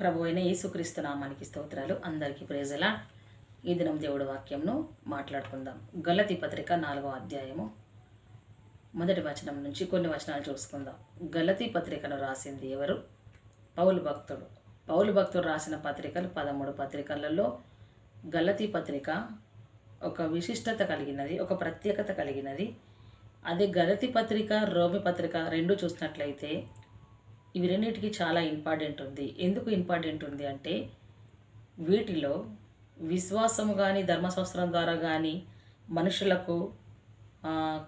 ప్రభు అయిన యేసుక్రీస్తు నామానికి స్తోత్రాలు. అందరికీ ప్రేజలా ఈ దినం దేవుడు వాక్యంను మాట్లాడుకుందాం. గలతి పత్రిక నాలుగో అధ్యాయము. మొదటి వచనం నుంచి కొన్ని వచనాలు చూసుకుందాం. గలతి పత్రికను రాసింది ఎవరు? పౌలు భక్తుడు. పౌలు భక్తుడు రాసిన పత్రికలు పదమూడు పత్రికలలో గలతి పత్రిక ఒక విశిష్టత కలిగినది ఒక ప్రత్యేకత కలిగినది. అదే గలతి పత్రిక రోమి పత్రిక రెండు చూసినట్లయితే ఇవి రెండింటికి చాలా ఇంపార్టెంట్ ఉంది. ఎందుకు ఇంపార్టెంట్ ఉంది అంటే వీటిలో విశ్వాసము కానీ ధర్మశాస్త్రం ద్వారా కానీ మనుషులకు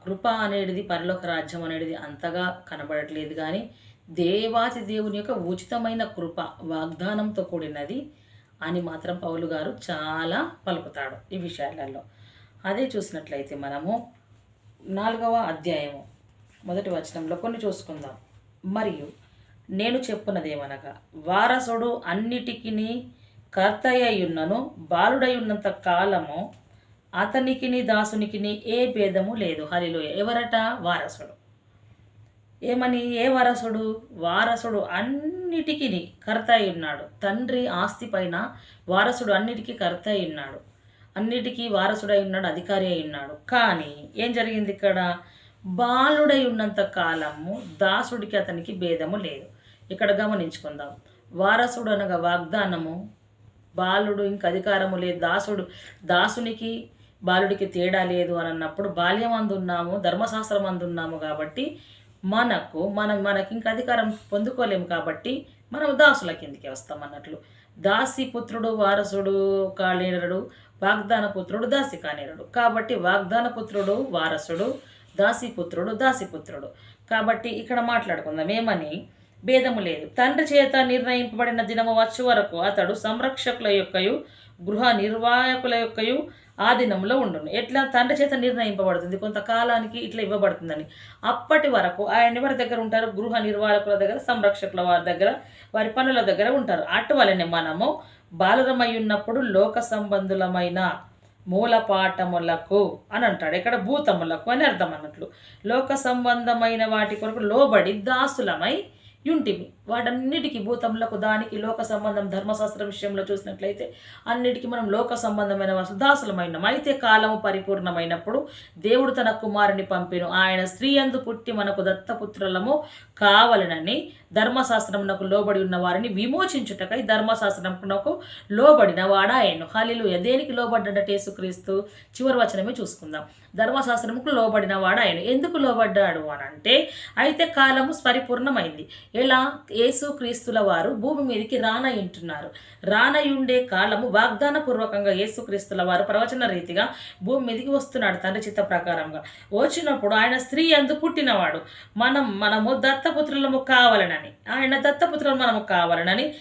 కృప అనేది పరలోక రాజ్యం అనేది అంతగా కనబడట్లేదు కానీ దేవాతి దేవుని యొక్క ఉచితమైన కృప వాగ్దానంతో కూడినది అని మాత్రం పౌలు గారు చాలా పలుకుతాడు ఈ విషయాలలో. అదే చూసినట్లయితే మనము నాలుగవ అధ్యాయము మొదటి వచనంలో కొన్ని చూసుకుందాం. మరియు నేను చెప్పున్నదేమనగా వారసుడు అన్నిటికిని కర్తయ్యున్నను బాలుడై ఉన్నంత కాలము అతనికిని దాసునికిని ఏ భేదము లేదు. హరిలో ఎవరట? వారసుడు. ఏమని? ఏ వారసుడు? వారసుడు అన్నిటికీ కర్త ఉన్నాడు తండ్రి ఆస్తి పైన వారసుడు అన్నిటికీ కర్త ఉన్నాడు అన్నిటికీ వారసుడై ఉన్నాడు అధికారి అయి ఉన్నాడు కానీ ఏం జరిగింది ఇక్కడ బాలుడై ఉన్నంత కాలము దాసుడికి అతనికి భేదము లేదు. ఇక్కడ గమనించుకుందాం. వారసుడు అనగా వాగ్దానము బాలుడు ఇంక అధికారము లేదు. దాసుడు దాసునికి బాలుడికి తేడా లేదు అని అన్నప్పుడు బాల్యం అందున్నాము ధర్మశాస్త్రం అందున్నాము కాబట్టి మనకు మనం మనకి ఇంక అధికారం పొందుకోలేము కాబట్టి మనం దాసుల కిందికి వస్తాం అన్నట్లు. దాసి పుత్రుడు వారసుడు కాలేనడు వాగ్దాన పుత్రుడు దాసి కానీరుడు కాబట్టి వాగ్దాన పుత్రుడు వారసుడు దాసి పుత్రుడు దాసి పుత్రుడు. కాబట్టి ఇక్కడ మాట్లాడుకుందాం. ఏమని? భేదము లేదు. తండ్రి చేత నిర్ణయింపబడిన దినము వచ్చు వరకు అతడు సంరక్షకుల యొక్కయు గృహ నిర్వాహకుల యొక్కయు ఆ దినంలో ఉండును. ఎట్లా? తండ్రి చేత నిర్ణయింపబడుతుంది. కొంతకాలానికి ఇట్లా ఇవ్వబడుతుందని. అప్పటి వరకు ఆయన ఎవరి దగ్గర ఉంటారు? గృహ నిర్వాహకుల దగ్గర సంరక్షకుల వారి దగ్గర వారి పనుల దగ్గర ఉంటారు. అటువలనే మనము బాలురమై ఉన్నప్పుడు లోక సంబంధులమైన మూలపాఠములకు అని అంటాడు. ఇక్కడ భూతములకు అని అర్థం అన్నట్లు. లోక సంబంధమైన వాటి కొరకు లోబడి దాసులమై యుంటిమి. వాటన్నిటికీ భూతములకు దానికి లోక సంబంధం ధర్మశాస్త్ర విషయంలో చూసినట్లయితే అన్నిటికీ మనం లోక సంబంధమైన వాసు అయితే కాలము పరిపూర్ణమైనప్పుడు దేవుడు తన కుమారుని పంపిను. ఆయన స్త్రీ అందు పుట్టి మనకు దత్తపుత్రులము కావలనని ధర్మశాస్త్రమునకు లోబడి ఉన్న వారిని విమోచించుటకై ధర్మశాస్త్రమునకు లోబడిన వాడాయను. హలిలు దేనికి లోబడ్డట యేసుక్రీస్తు? చివరి వచనమే చూసుకుందాం. ధర్మశాస్త్రముకు లోబడిన వాడాయను. ఎందుకు లోబడ్డాడు అని అంటే అయితే కాలము పరిపూర్ణమైంది ఎలా? యేసుక్రీస్తుల వారు భూమి మీదకి రానయింటున్నారు రానయుండే కాలము వాగ్దాన పూర్వకంగా యేసుక్రీస్తుల వారు ప్రవచన రీతిగా భూమి మీదకి వస్తున్నాడు తండ్రి చిత్త ప్రకారంగా. వచ్చినప్పుడు ఆయన స్త్రీ అందు పుట్టినవాడు. మనం మనము దత్తపుత్రులము కావాలనని ఆయన దత్తపుత్రులు మనము కావాలనని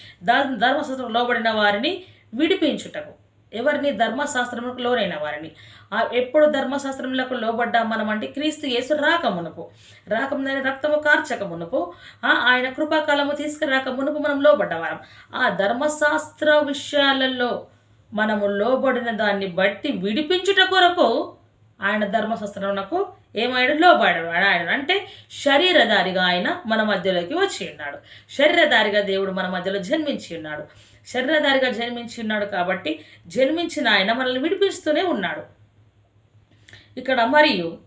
ధర్మశాస్త్రం లోబడిన వారిని విడిపించుటకు ఎవరిని ధర్మశాస్త్రములకు లోనైన వారిని. ఆ ఎప్పుడు ధర్మశాస్త్రములకు లోబడ్డా మనం అంటే క్రీస్తు యేసు రాకమునుపు రాకమునని రక్తము కార్చక మునుపు ఆయన కృపాకాలము తీసుకురాక మునుపు మనం లోబడ్డవారం ఆ ధర్మశాస్త్ర విషయాలలో మనము లోబడిన దాన్ని బట్టి విడిపించుట కొరకు ఆయన ధర్మశాస్త్రమునకు ఏమైనా లోబడాడు ఆయన. అంటే శరీరధారిగా ఆయన మన మధ్యలోకి వచ్చి ఉన్నాడు. శరీరధారిగా దేవుడు మన మధ్యలో జన్మించి ఉన్నాడు. శరీరధారిగా జన్మించి ఉన్నాడు కాబట్టి జన్మించిన ఆయన మనల్ని విడిపిస్తూనే ఉన్నాడు. ఇక్కడ మరియు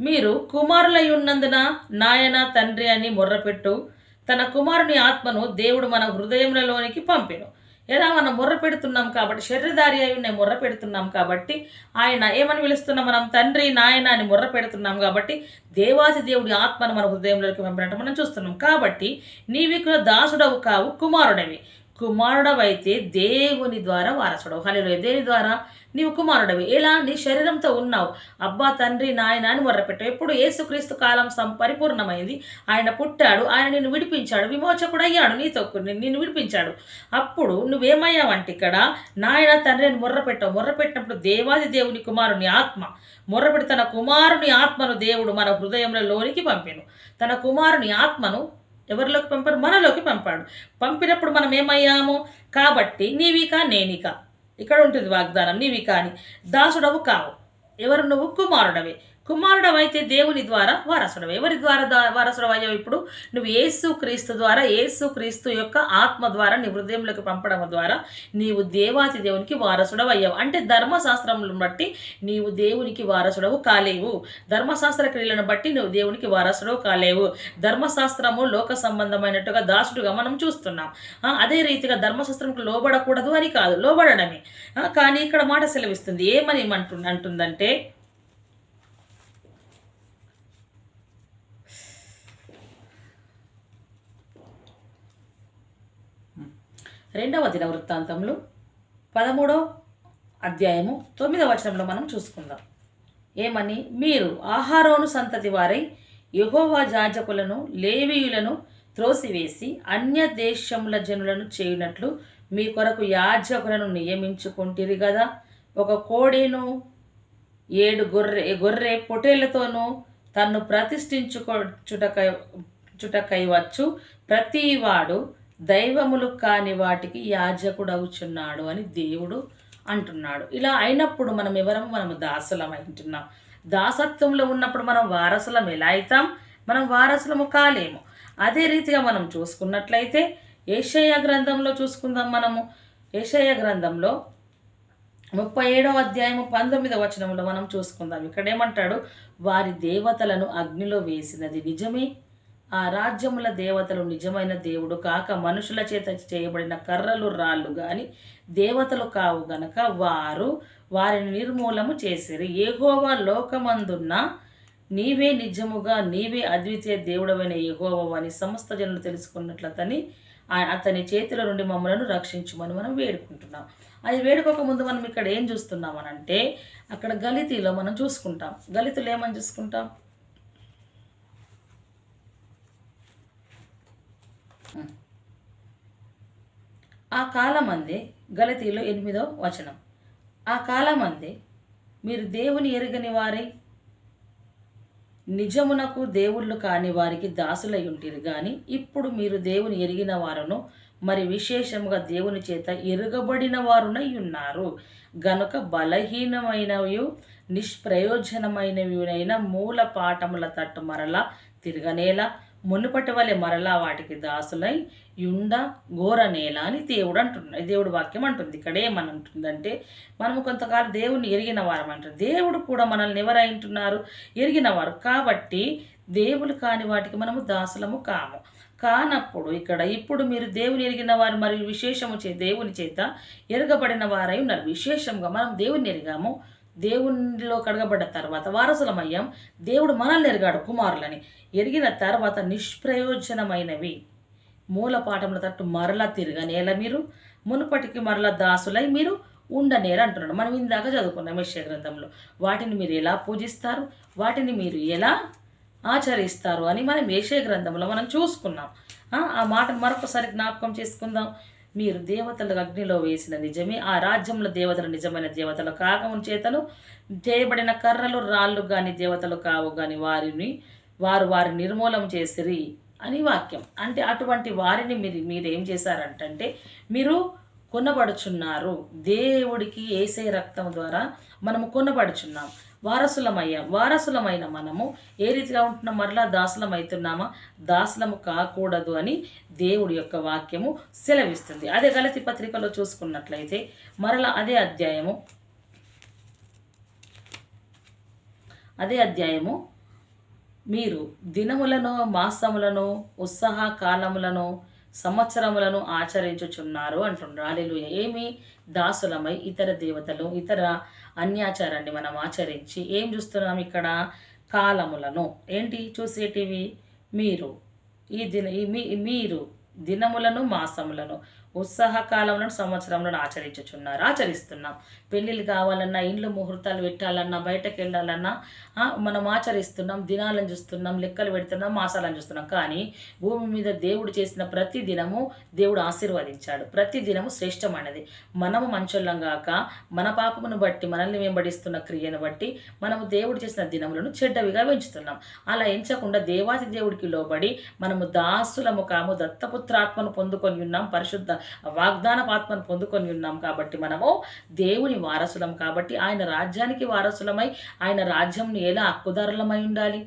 మీరు కుమారులై ఉన్నందున నాయన తండ్రి అని మొర్రపెట్టు తన కుమారుని ఆత్మను దేవుడు మన హృదయములలోనికి పంపెను. ఎలా మనం మొర్ర పెడుతున్నాం కాబట్టి శరీరధారి అయి ఉన్నాయి మొర్ర పెడుతున్నాం కాబట్టి ఆయన ఏమని పిలుస్తున్నాం మనం? తండ్రి నాయన అని మొర్ర పెడుతున్నాం కాబట్టి దేవాది దేవుడి ఆత్మను మన హృదయంలోకి పంపినట్టు మనం చూస్తున్నాం. కాబట్టి నీవిక్కడ దాసుడవు కావు కుమారుడవి. కుమారుడవైతే దేవుని ద్వారా వారసుడవు. హలో దేని ద్వారా? నీవు కుమారుడవి. ఎలా? నీ శరీరంతో ఉన్నావు. అబ్బా తండ్రి నాయన అని మొర్రపెట్టావు. ఎప్పుడు ఏసుక్రీస్తు కాలం సం పరిపూర్ణమైంది. ఆయన పుట్టాడు. ఆయన నిన్ను విడిపించాడు. విమోచకుడయ్యాడు నీతో నిన్ను విడిపించాడు. అప్పుడు నువ్వేమయ్యావంటే ఇక్కడ నాయన తండ్రి అని మొర్రపెట్టావు. మొర్రపెట్టినప్పుడు దేవాది దేవుని కుమారుని ఆత్మ. మొర్రపెట్టి తన కుమారుని ఆత్మను దేవుడు మన హృదయంలోనికి పంపాను. తన కుమారుని ఆత్మను ఎవరిలోకి పంపాడు? మనలోకి పంపాడు. పంపినప్పుడు మనం ఏమయ్యాము కాబట్టి నీవిక నేనిక. ఇక్కడ ఉంటుంది వాగ్దానం నీవి కాని దాసుడవు కావు. ఎవరు నువ్వు? కుమారుడవే. కుమారుడు అయితే దేవుని ద్వారా వారసుడు ఎవరి ద్వారా దా- వారసుడు అయ్యావు ఇప్పుడు? నువ్వు ఏసు క్రీస్తు ద్వారా ఏసు క్రీస్తు యొక్క ఆత్మ ద్వారా నీ హృదయంలోకి పంపడం ద్వారా నీవు దేవాతి దేవునికి వారసుడవు అయ్యావు అంటే ధర్మశాస్త్రములను బట్టి నీవు దేవునికి వారసుడవు కాలేవు. ధర్మశాస్త్ర క్రియలను బట్టి నువ్వు దేవునికి వారసుడవు కాలేవు. ధర్మశాస్త్రము లోక సంబంధమైనట్టుగా దాసుడుగా మనం చూస్తున్నాం. అదే రీతిగా ధర్మశాస్త్రంకు లోబడకూడదు అని కాదు. లోబడడమే. కానీ ఇక్కడ మాట సెలవిస్తుంది. ఏమని అంటు అంటుందంటే రెండవ దిన వృత్తాంతంలో పదమూడవ అధ్యాయము తొమ్మిదవ వచనంలో మనం చూసుకుందాం. ఏమని? మీరు ఆహారోను సంతతి వారై యహోవా జాజకులను లేవీయులను త్రోసివేసి అన్య దేశముల జనులను చేయునట్లు మీ కొరకు యాజకులను నియమించుకుంటిరి కదా ఒక కోడెను ఏడు గొర్రె గొర్రె పొటేళ్ళతోనూ తన్ను ప్రతిష్ఠించుకో చుటకై చుటకైవచ్చు. ప్రతివాడు దైవములు కాని వాటికి యాజకుడవుచున్నాడు అని దేవుడు అంటున్నాడు. ఇలా అయినప్పుడు మనం ఎవరము మనము దాసులం అంటున్నాం దాసత్వంలో ఉన్నప్పుడు మనం వారసులం ఎలా అవుతాం మనం వారసులము కాలేము. అదే రీతిగా మనం చూసుకున్నట్లయితే ఏషయ గ్రంథంలో చూసుకుందాం మనము. ఏషయ గ్రంథంలో ముప్పై ఏడవ అధ్యాయము పంతొమ్మిదవ వచనంలో మనం చూసుకుందాం. ఇక్కడ ఏమంటాడు వారి దేవతలను అగ్నిలో వేసినది నిజమే? ఆ రాజ్యముల దేవతలు నిజమైన దేవుడు కాక మనుషుల చేత చేయబడిన కర్రలు రాళ్ళు గాని దేవతలు కావు గనక వారు వారిని నిర్మూలము చేసిరి. ఏగోవా లోకమందున్న నీవే నిజముగా నీవే అద్వితీయ దేవుడవైన యెహోవా అని సమస్త జనులు తెలుసుకున్నట్లతని ఆ- అతని చేతుల నుండి మమ్మలను రక్షించుమని మనం వేడుకుంటున్నాం. అది వేడుకోక ముందు మనం ఇక్కడ ఏం చూస్తున్నామనంటే అక్కడ గలితీలో మనం చూసుకుంటాం. గలితులు ఏమని చూసుకుంటాం? ఆ కాలమందే గలతీలో ఎనిమిదో వచనం. ఆ కాలమందే మీరు దేవుని ఎరగని వారై. నిజమునకు దేవుళ్ళు కాని వారికి దాసులై ఉంటిరు కానీ ఇప్పుడు మీరు దేవుని ఎరిగిన వారును మరి విశేషముగా దేవుని చేత ఎరుగబడిన వారునై ఉన్నారు. గనుక బలహీనమైనవి నిష్ప్రయోజనమైనవినైన మూల పాఠముల తట్టు మరలా తిరగనేలా మునుపటి వలె మరలా వాటికి దాసులై యుండ ఘోరనేల అని దేవుడు అంటున్నాడు దేవుడు వాక్యం అంటుంది. ఇక్కడ ఏమని మనము కొంతకాలం దేవుని ఎరిగిన వారం అంటారు దేవుడు కూడా మనల్ని ఎవరైంటున్నారు ఎరిగిన వారు. కాబట్టి దేవుడు కాని వాటికి మనము దాసులము కాము. కానప్పుడు ఇక్కడ ఇప్పుడు మీరు దేవుని ఎరిగిన వారు మరియు విశేషము చే దేవుని చేత ఎరగబడిన వారై ఉన్నారు. విశేషంగా మనం దేవుని ఎరిగాము. దేవునిలో కడగబడ్డ తర్వాత వారసులమయ్యాం. దేవుడు మనల్ని ఎరిగాడు కుమారులని. ఎరిగిన తర్వాత నిష్ప్రయోజనమైనవి. మూల పాఠముల తట్టు మరలా తిరగనేల మీరు మునుపటికి మరలా దాసులై మీరు ఉండనేరు అంటున్నాడు. మనం ఇందాక చదువుకున్నాం యెషయా గ్రంథంలో వాటిని మీరు ఎలా పూజిస్తారు వాటిని మీరు ఎలా ఆచరిస్తారు అని మనం ఏషయ గ్రంథంలో మనం చూసుకున్నాం. ఆ, ఆ మాటను మరొకసారి జ్ఞాపకం చేసుకుందాం. మీరు దేవతలకు అగ్నిలో వేసిన నిజమే. ఆ రాజ్యంలో దేవతలు నిజమైన దేవతలు కాగము చేతను చేయబడిన కర్రలు రాళ్ళు కానీ దేవతలు కావు కానీ వారిని వారు వారి నిర్మూలం చేసిరి అని వాక్యం. అంటే అటువంటి వారిని మీరు మీరు ఏం చేశారంటే మీరు కొనబడుచున్నారు. దేవుడికి ఏసే రక్తం ద్వారా మనము కొనబడుచున్నాం. వారసులమయ్యా. వారసులమైన మనము ఏ రీతిగా ఉంటున్నాం? మరలా దాసులం అవుతున్నామా దాసులము కాకూడదు అని దేవుడి యొక్క వాక్యము సెలవిస్తుంది. అదే గలతి పత్రికలో చూసుకున్నట్లయితే మరలా అదే అధ్యాయము అదే అధ్యాయము. మీరు దినములను మాసములను ఉత్సాహ కాలములను సంవత్సరములను ఆచరించుచున్నారు అంటున్నారు ఏమి దాసులమై ఇతర దేవతలు ఇతర అన్యాచారాన్ని మనం ఆచరించి ఏం చూస్తున్నాం ఇక్కడ? కాలములను. ఏంటి? చూసేటివి? మీరు. ఈ దిన ఈ మీ మీరు దినములను మాసములను. ఉత్సాహ సంవత్సరంలో సంవత్సరములను ఆచరించుచున్నారు. ఆచరిస్తున్నాం. పెళ్ళిళ్ళు కావాలన్నా ఇండ్లు ముహూర్తాలు పెట్టాలన్నా బయటకు వెళ్ళాలన్నా మనం ఆచరిస్తున్నాం దినాలను చూస్తున్నాం లెక్కలు పెడుతున్నాం మాసాలను చూస్తున్నాం. కానీ భూమి మీద దేవుడు చేసిన ప్రతి దినము దేవుడు ఆశీర్వదించాడు. ప్రతి దినము శ్రేష్టమైనది. మనము మంచోళ్ళం కాక మన పాపమును బట్టి మనల్ని వెంబడిస్తున్న క్రియను బట్టి మనము దేవుడు చేసిన దినములను చెడ్డవిగా పెంచుతున్నాం అలా ఎంచకుండా దేవాది దేవుడికి లోబడి మనము దాసులము కాము దత్తపుత్రాత్మను పొందుకొని ఉన్నాం. పరిశుద్ధ వాగ్దాన ఆత్మను పొందుకొని ఉన్నాం కాబట్టి మనము దేవుని వారసులం కాబట్టి ఆయన రాజ్యానికి వారసులమై ఆయన రాజ్యంను ఎలా హక్కుదారులమై ఉండాలి?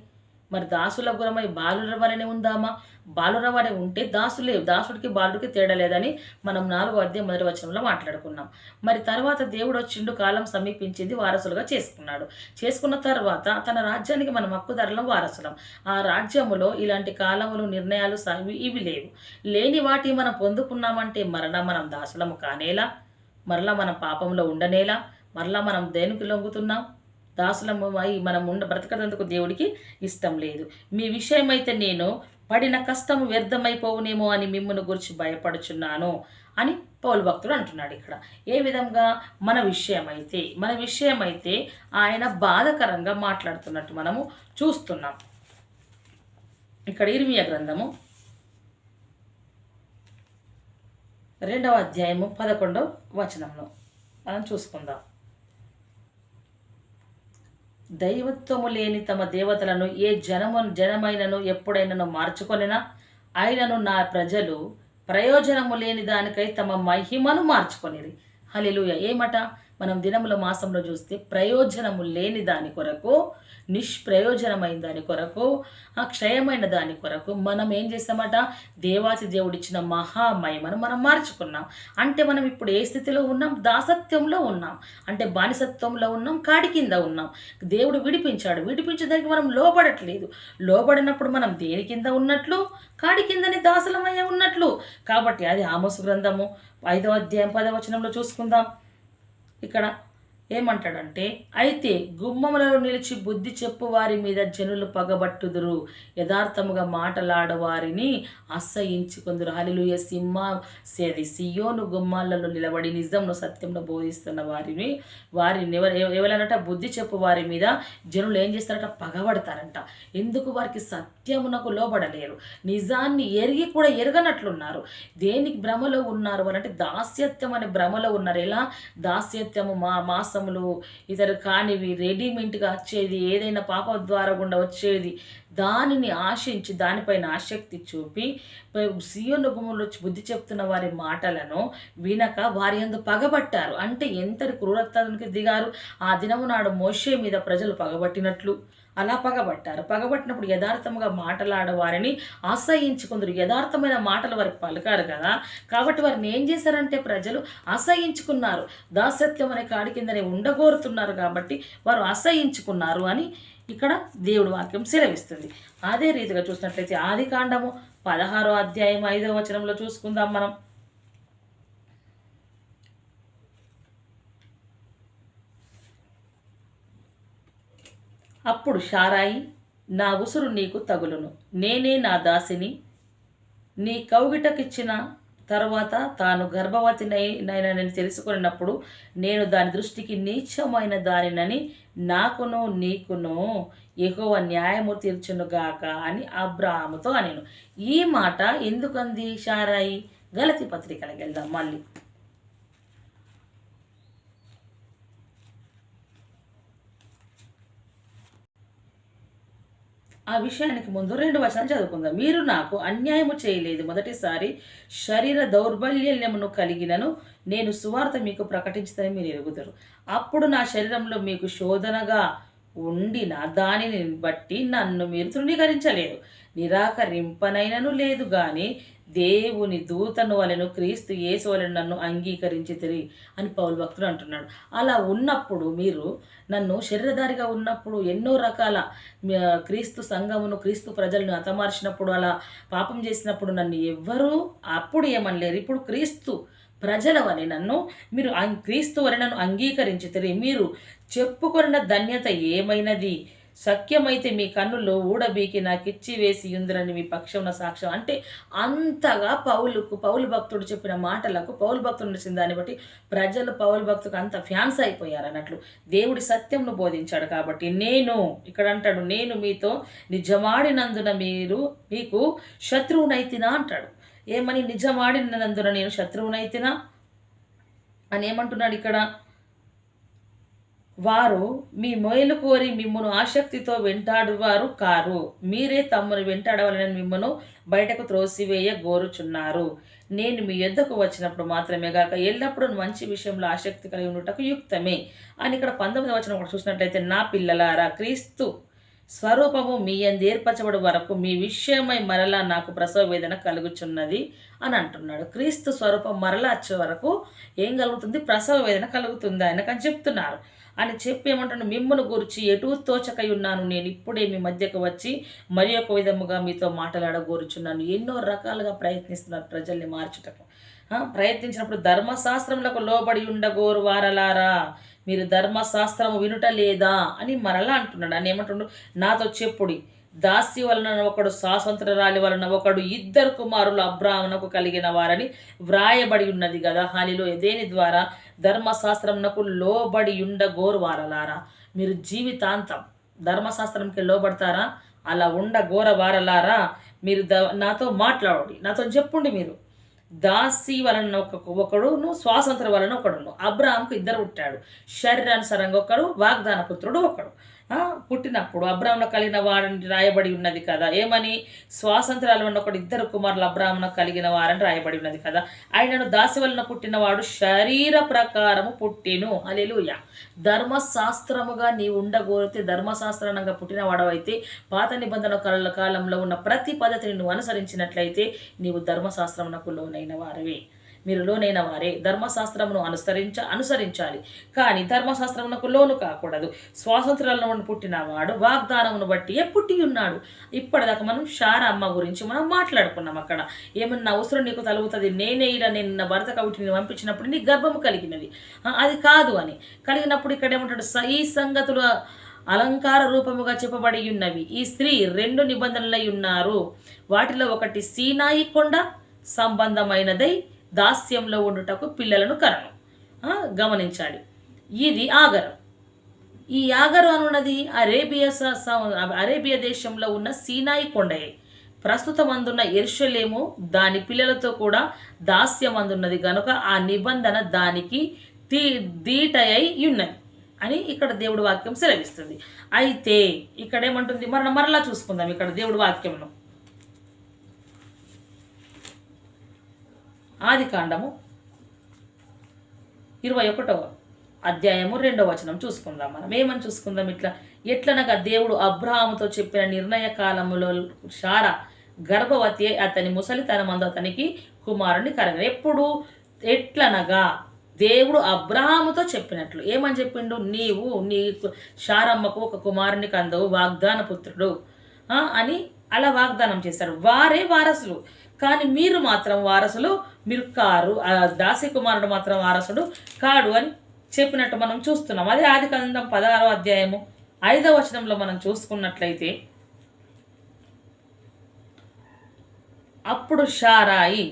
మరి దాసుల గురమై బాలుర వలనే ఉందామా? బాలుర వలె ఉంటే దాసులే దాసుడికి బాలుడికి తేడా లేదని మనం నాలుగో అధ్యాయం మొదటి వచనంలో మాట్లాడుకున్నాం. మరి తర్వాత దేవుడు వచ్చిండు కాలం సమీపించింది వారసులుగా చేసుకున్నాడు. చేసుకున్న తర్వాత తన రాజ్యానికి మనం హక్కుదారులం వారసులం. ఆ రాజ్యములో ఇలాంటి కాలములు నిర్ణయాలు ఇవి లేవు. లేని వాటి మనం పొందుకున్నామంటే మరలా మనం దాసులము కానేలా? మరలా మనం పాపంలో ఉండనేలా? మరలా మనం దేనికి లొంగుతున్నాం? దాసులము అయి మనం ఉండ బ్రతకదందుకు దేవుడికి ఇష్టం లేదు. మీ విషయమైతే నేను పడిన కష్టము వ్యర్థమైపోవునేమో అని మిమ్మల్ని గురించి భయపడుచున్నాను అని పౌలు భక్తుడు అంటున్నాడు ఇక్కడ. ఏ విధంగా? మన విషయమైతే మన విషయమైతే ఆయన బాధకరంగా మాట్లాడుతున్నట్టు మనము చూస్తున్నాం. ఇక్కడ ఇర్మియ గ్రంథము రెండవ అధ్యాయము పదకొండవ వచనంలో. మనం చూసుకుందాం. దైవత్వము లేని తమ దేవతలను ఏ జనము జనమైనను ఎప్పుడైనను మార్చుకొనినా? ఆయనను నా ప్రజలు ప్రయోజనము లేని దానికై తమ మహిమను మార్చుకొనిరి. హలిలుయ ఏమట? మనం దినముల మాసంలో చూస్తే ప్రయోజనము లేని దాని కొరకు నిష్ప్రయోజనమైన దాని కొరకు ఆ క్షయమైన దాని కొరకు మనం ఏం చేస్తామట దేవాసి దేవుడిచ్చిన మహామయమను మనం మార్చుకున్నాం. అంటే మనం ఇప్పుడు ఏ స్థితిలో ఉన్నాం? దాసత్వంలో ఉన్నాం. అంటే బానిసత్వంలో ఉన్నాం కాడి కింద ఉన్నాం. దేవుడు విడిపించాడు. విడిపించడానికి మనం లోబడట్లేదు. లోబడినప్పుడు మనం దేని కింద ఉన్నట్లు? కాడి కిందని దాసలమయ్య ఉన్నట్లు. కాబట్టి అది ఆమోసు గ్రంథము. ఐదవ అధ్యాయం పదవచనంలో చూసుకుందాం. ఇక్కడ ఏమంటాడంటే అయితే గుమ్మములలో నిలిచి బుద్ధి చెప్పు వారి మీద జనులు పగబట్టుదురు. యథార్థముగా మాటలాడవారిని అసహించుకుందరు. హలిలుయ సింహ సేది. సియోను గుమ్మాలలో నిలబడి నిజంను సత్యంలో బోధిస్తున్న వారిని వారిని ఎవరు ఎవరైనట బుద్ధి చెప్పు వారి మీద జనులు ఏం చేస్తారట? పగబడతారంట. ఎందుకు? వారికి సత్యమునకు లోబడలేరు. నిజాన్ని ఎరిగి కూడా ఎరగనట్లున్నారు. దేనికి భ్రమలో ఉన్నారు అని అంటే దాస్యత్యం అనే భ్రమలో ఉన్నారు. ఎలా? దాస్యత్యము మా మాసములు ఇతరు కానివి రెడీమేడ్గా వచ్చేది ఏదైనా పాప ద్వారా గుండా వచ్చేది దానిని ఆశించి దానిపైన ఆసక్తి చూపి సియోను గుమ్మలో బుద్ధి చెప్తున్న వారి మాటలను వినక వారి అందు పగబట్టారు. అంటే ఎంతటి క్రూరత్వానికి దిగారు? ఆ దినము నాడు మోషే మీద ప్రజలు పగబట్టినట్లు. అలా పగబట్టారు. పగబట్టినప్పుడు యథార్థముగా మాటలాడవారిని వారిని అసహించుకుందరు యథార్థమైన మాటలు వారికి పలికారు కదా. కాబట్టి వారిని ఏం చేశారంటే ప్రజలు అసహించుకున్నారు దాసత్యం అనే కాడి కిందనే ఉండగోరుతున్నారు కాబట్టి వారు అసహించుకున్నారు అని ఇక్కడ దేవుడు వాక్యం సెలవిస్తుంది. అదే రీతిగా చూసినట్లయితే ఆది కాండము పదహారో అధ్యాయం ఐదవ వచనంలో చూసుకుందాం మనం. అప్పుడు షారాయి నా ఉసురు నీకు తగులును. నేనే నా దాసిని. నీ కౌగిటకిచ్చిన తర్వాత తాను గర్భవతినైనని తెలుసుకున్నప్పుడు నేను దాని దృష్టికి నీచమైన దానినని నాకును నీకును ఎగువ న్యాయము తీర్చునుగాక అని అబ్రాహాముతో అనేను. ఈ మాట ఎందుకంది షారాయి? గలతి పత్రికలకు వెళ్దాం మళ్ళీ. ఆ విషయానికి ముందు రెండు వచనాలు చదువుకుందాం. మీరు నాకు అన్యాయము చేయలేదు. మొదటిసారి శరీర దౌర్బల్యమును కలిగినను నేను సువార్త మీకు ప్రకటించుదని మీరు ఎరుగుతారు అప్పుడు నా శరీరంలో మీకు శోధనగా ఉండిన దానిని బట్టి నన్ను మీరు తృణీకరించలేదు. నిరాకరింపనైనను లేదు గాని దేవుని దూతను వలెను క్రీస్తు యేసు వలెను నన్ను అంగీకరించి తిరిగి అని పౌలు భక్తుడు అంటున్నాడు. అలా ఉన్నప్పుడు మీరు నన్ను శరీరధారిగా ఉన్నప్పుడు ఎన్నో రకాల క్రీస్తు సంఘమును క్రీస్తు ప్రజలను హతమార్చినప్పుడు అలా పాపం చేసినప్పుడు నన్ను ఎవ్వరూ అప్పుడు ఏమనలేరు. ఇప్పుడు క్రీస్తు ప్రజల వలె నన్ను మీరు క్రీస్తు వలె నన్ను అంగీకరించితే మీరు చెప్పుకున్న ధన్యత ఏమైనది? సఖ్యమైతే మీ కన్నుల్లో ఊడబీకి నాకు ఇచ్చి వేసి ఉందిరని మీ పక్షమున సాక్ష్యం. అంటే అంతగా పౌలుకు పౌలు భక్తుడు చెప్పిన మాటలకు పౌలు భక్తుడు నచ్చిన దాన్ని బట్టి ప్రజలు పౌలు భక్తుకు అంత ఫ్యాన్స్ అయిపోయారు అన్నట్లు దేవుడి సత్యంను బోధించాడు కాబట్టి నేను ఇక్కడ అంటాడు నేను మీతో నిజమాడినందున మీరు మీకు శత్రువునైతినా అంటాడు. ఏమని? నిజమాడినందున నేను శత్రువునైతినా? అని ఏమంటున్నాడు ఇక్కడ? వారు మీ మొయలు కోరి మిమ్మను ఆసక్తితో వెంటాడువారు కారు. మీరే తమ్మును వెంటాడవలని మిమ్మను బయటకు త్రోసివేయ గోరుచున్నారు. నేను మీ యొద్దకు వచ్చినప్పుడు మాత్రమే గాక ఎల్లప్పుడూ మంచి విషయంలో ఆసక్తి కలిగి ఉండటకు యుక్తమే అని ఇక్కడ పంతొమ్మిది వచ్చిన ఒకటి చూసినట్లయితే నా పిల్లలారా క్రీస్తు స్వరూపము మీ అందు ఏర్పరచబడి వరకు మీ విషయమై మరలా నాకు ప్రసవ వేదన కలుగుచున్నది అని అంటున్నాడు. క్రీస్తు స్వరూపం మరలా వచ్చే వరకు ఏం కలుగుతుంది? ప్రసవ వేదన కలుగుతుంది ఆయనకని చెప్తున్నారు. అని చెప్పి ఏమంటాను మిమ్మల్ని గురించి ఎటు తోచకై ఉన్నాను. నేను ఇప్పుడే మీ మధ్యకు వచ్చి మరి ఒక విధముగా మీతో మాట్లాడగోరుచున్నాను. ఎన్నో రకాలుగా ప్రయత్నిస్తున్నారు ప్రజల్ని మార్చుటకు. ప్రయత్నించినప్పుడు ధర్మశాస్త్రములకు లోబడి ఉండగోరు వారలారా. మీరు ధర్మశాస్త్రము వినుట లేదా అని మరలా అంటున్నాడు. అని ఏమంటుండు? నాతో చెప్పుడి. దాసి వలన ఒకడు స్వాతంత్రరాలి వలన ఒకడు ఇద్దరు కుమారులు అబ్రాహ్మణకు కలిగిన వారని వ్రాయబడి ఉన్నది కదా హాలిలో దేని ద్వారా? ధర్మశాస్త్రమునకు లోబడి ఉండగోరు వారలారా మీరు జీవితాంతం ధర్మశాస్త్రంకి లోబడతారా? అలా ఉండ గోర వారలారా మీరు ద నాతో మాట్లాడండి. నాతో చెప్పుండి మీరు. దాసి వలన ఒక ఒకడును స్వాతంత్ర వలన ఒకడును. అబ్రాహంకు ఇద్దరు పుట్టాడు. శరీరానుసారంగా ఒకడు వాగ్దాన పుత్రుడు ఒకడు. పుట్టినప్పుడు అబ్రాహ్మణ కలిగిన వారని రాయబడి ఉన్నది కదా. ఏమని? స్వాతంత్రాలు ఉన్న ఒకటి ఇద్దరు కుమారులు అబ్రాహ్మణ కలిగిన వారని రాయబడి ఉన్నది కదా. ఆయనను దాసి వలన పుట్టినవాడు శరీర ప్రకారము పుట్టిను. అలెలుయ ధర్మశాస్త్రముగా నీ ఉండగోరితే ధర్మశాస్త్రంగా పుట్టినవాడవైతే పాత నిబంధన కాలంలో ఉన్న ప్రతి పద్ధతిని నువ్వు అనుసరించినట్లయితే నీవు ధర్మశాస్త్రమునకు లోనైన వారివే. మీరు లోనైన వారే. ధర్మశాస్త్రమును అనుసరించ అనుసరించాలి. కానీ ధర్మశాస్త్రమునకు లోను కాకూడదు. స్వాతంత్రాలను పుట్టినవాడు వాగ్దానమును బట్టి పుట్టి ఉన్నాడు? ఇప్పటిదాకా మనం శారమ్మ గురించి మనం మాట్లాడుకున్నాం అక్కడ. ఏమన్నా అవసరం నీకు తలుగుతుంది? నేనే ఇలా నేను నా భర్త కాబట్టి నేను పంపించినప్పుడు నీ గర్భము కలిగినది. అది కాదు అని. కలిగినప్పుడు ఇక్కడ ఏమంటాడు? ఈ సంగతులు అలంకార రూపముగా చెప్పబడి ఉన్నవి. ఈ స్త్రీ రెండు నిబంధనలై ఉన్నారు. వాటిలో ఒకటి సీనాయి కొండ సంబంధమైనదై దాస్యంలో ఉండుటకు పిల్లలను కరను గమనించాలి. ఇది ఆగరం. ఈ ఆగరం అనున్నది అరేబియా అరేబియా దేశంలో ఉన్న సీనాయి కొండయే. ప్రస్తుతం అందున్న ఎర్షలేము దాని పిల్లలతో కూడా దాస్యం అందున్నది గనుక ఆ నిబంధన దానికి తీ దీటయై ఉన్నది అని ఇక్కడ దేవుడి వాక్యం సెలవిస్తుంది. అయితే ఇక్కడ ఏమంటుంది మరణ మరలా చూసుకుందాం ఇక్కడ దేవుడి వాక్యంలో ఆది కాండము ఇరవై ఒకటవ అధ్యాయము రెండవ వచనం చూసుకుందాం మనం. ఏమని చూసుకుందాం ఇట్లా? ఎట్లనగా దేవుడు అబ్రహాముతో చెప్పిన నిర్ణయ కాలములో శార గర్భవతి అతని ముసలితనమందు అతనికి కుమారుని కరగ ఎప్పుడు? ఎట్లనగా దేవుడు అబ్రహాముతో చెప్పినట్లు. ఏమని చెప్పిండు? నీవు నీ శారమ్మకు ఒక కుమారుని కందవు వాగ్దాన పుత్రుడు ఆ, అని అలా వాగ్దానం చేశారు. వారే వారసులు. కానీ మీరు మాత్రం వారసులు మీరు కారు ఆ దాసి కుమారుడు మాత్రం వారసుడు కాడు అని చెప్పినట్టు మనం చూస్తున్నాం. అదే ఆది కందం పదహారో అధ్యాయము ఐదవ వచనంలో మనం చూసుకున్నట్లయితే అప్పుడు షారాయి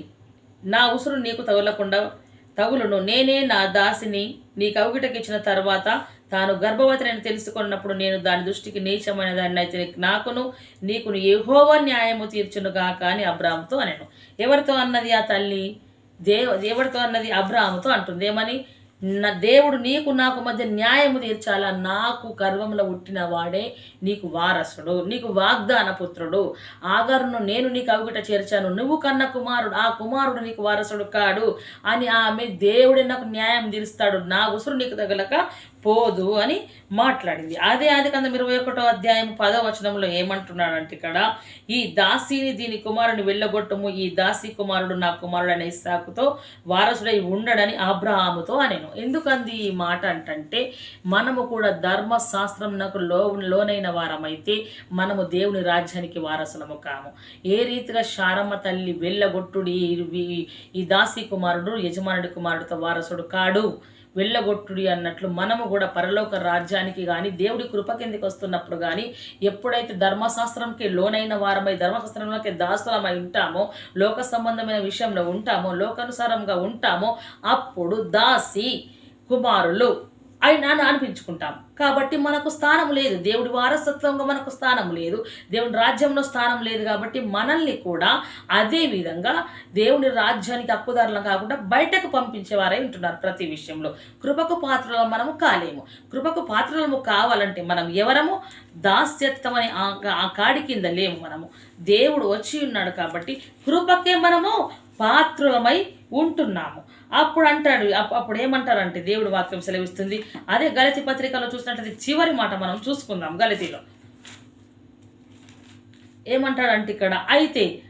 నా ఉసురు నీకు తగులకుండా తగులును. నేనే నా దాసిని నీ అవుగిటకిచ్చిన తర్వాత తాను గర్భవతిని తెలుసుకున్నప్పుడు నేను దాని దృష్టికి నీచమైన దాన్ని అయితే నాకును నీకును ఏహోవ న్యాయము తీర్చునుగా కానీ అబ్రాహాముతో అనెను. ఎవరితో అన్నది ఆ తల్లి? దేవ ఎవరితో అన్నది అబ్రాహాముతో అంటుంది. ఏమని? నా దేవుడు నీకు నాకు మధ్య న్యాయము తీర్చాలా? నాకు గర్వంలో పుట్టిన వాడే నీకు వారసుడు నీకు వాగ్దాన పుత్రుడు. ఆగరును నేను నీకు అవిగిట చేర్చాను. నువ్వు కన్న కుమారుడు ఆ కుమారుడు నీకు వారసుడు కాడు అని ఆమె దేవుడే నాకు న్యాయం తీరుస్తాడు. నా ఉసురు నీకు తగలక పోదు అని మాట్లాడింది. అదే ఆది కందం ఇరవై ఒకటో అధ్యాయం పదో వచనంలో ఏమంటున్నాడంటే ఇక్కడ ఈ దాసిని దీని కుమారుని వెళ్ళగొట్టము. ఈ దాసి కుమారుడు నా కుమారుడు అనే ఇస్సాకుతో వారసుడై ఉండడని అబ్రహాముతో అనేను. ఎందుకంది ఈ మాట అంటే మనము కూడా ధర్మశాస్త్రంనకు లో లోనైన వారమైతే మనము దేవుని రాజ్యానికి వారసులము కాము. ఏ రీతిగా శారమ్మ తల్లి వెళ్ళగొట్టుడి ఈ దాసి కుమారుడు యజమానుడి కుమారుడితో వారసుడు కాడు? వెళ్ళగొట్టుడి అన్నట్లు మనము కూడా పరలోక రాజ్యానికి కానీ దేవుడి కృప కిందకి వస్తున్నప్పుడు కానీ ఎప్పుడైతే ధర్మశాస్త్రంకి లోనైన వారమై ధర్మశాస్త్రంలోకి దాసులమై ఉంటామో లోక సంబంధమైన విషయంలో ఉంటామో లోకానుసారంగా ఉంటామో అప్పుడు దాసి కుమారులు. అయినా అని అనిపించుకుంటాం కాబట్టి మనకు స్థానం లేదు. దేవుడి వారసత్వంగా మనకు స్థానం లేదు. దేవుని రాజ్యంలో స్థానం లేదు కాబట్టి మనల్ని కూడా అదే విధంగా దేవుని రాజ్యానికి హక్కుదారులం కాకుండా బయటకు పంపించేవారై ఉంటున్నారు ప్రతి విషయంలో. కృపకు పాత్రలు మనము కాలేము. కృపకు పాత్రలము కావాలంటే మనం ఎవరము? దాస్యత్వం అనే ఆ ఆ కాడి కింద లేము మనము. దేవుడు వచ్చి ఉన్నాడు కాబట్టి కృపకే మనము పాత్రులమై ఉంటున్నాము. అప్పుడు అంటాడు అప్- అప్పుడు ఏమంటారంటే దేవుడు వాక్యం సెలవిస్తుంది. అదే గలతి పత్రికలో చూసినట్లయితే చివరి మాట మనం చూసుకుందాం గలతిలో. ఏమంటాడంటే ఇక్కడ అయితే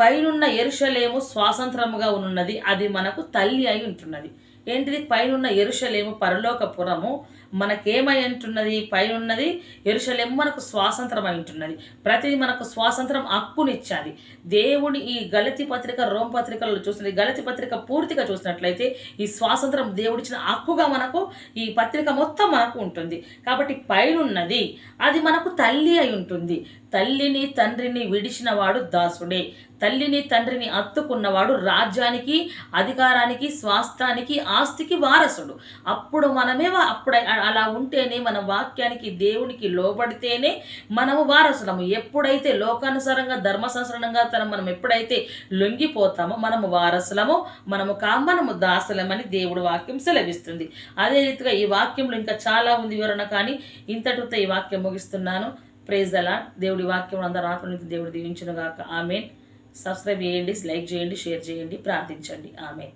పైనున్న ఎరుషలేము స్వాతంత్రముగా ఉన్నది అది మనకు తల్లి అయి ఉంటున్నది. ఏంటిది? పైనున్న ఎరుషలేము పరలోకపురము మనకేమై ఉంటున్నది? పైనున్నది ఎరుషలేం మనకు స్వాతంత్రం అయి ఉంటున్నది. ప్రతిదీ మనకు స్వాతంత్రం హక్కునిచ్చాది. దేవుడి ఈ గలతి పత్రిక రోమ్ పత్రికల్లో చూసిన గలతి పత్రిక పూర్తిగా చూసినట్లయితే ఈ స్వాతంత్రం దేవుడిచ్చిన హక్కుగా మనకు ఈ పత్రిక మొత్తం మనకు ఉంటుంది. కాబట్టి పైనున్నది అది మనకు తల్లి అయి ఉంటుంది. తల్లిని తండ్రిని విడిచిన వాడు దాసుడే. తల్లిని తండ్రిని అత్తుకున్నవాడు రాజ్యానికి అధికారానికి స్వాస్థానికి ఆస్తికి వారసుడు. అప్పుడు మనమే అప్పుడు అలా ఉంటేనే మన వాక్యానికి దేవునికి లోబడితేనే మనము వారసులము. ఎప్పుడైతే లోకానుసారంగా ధర్మశాస్త్రంగా తన మనం ఎప్పుడైతే లొంగిపోతామో మనము వారసులము మనము కా మనము దాసులమని దేవుడు వాక్యం సెలవిస్తుంది. అదే రీతిగా ఈ వాక్యంలో ఇంకా చాలా ఉంది వివరణ కానీ ఇంతటితో ఈ వాక్యం ముగిస్తున్నాను. ప్రేజ్ అలా దేవుడి వాక్యం అందరూ ఆత్మ నుంచి దేవుడు దీవించును గాక ఆమె సబ్స్క్రైబ్ చేయండి లైక్ చేయండి షేర్ చేయండి ప్రార్థించండి. ఆమె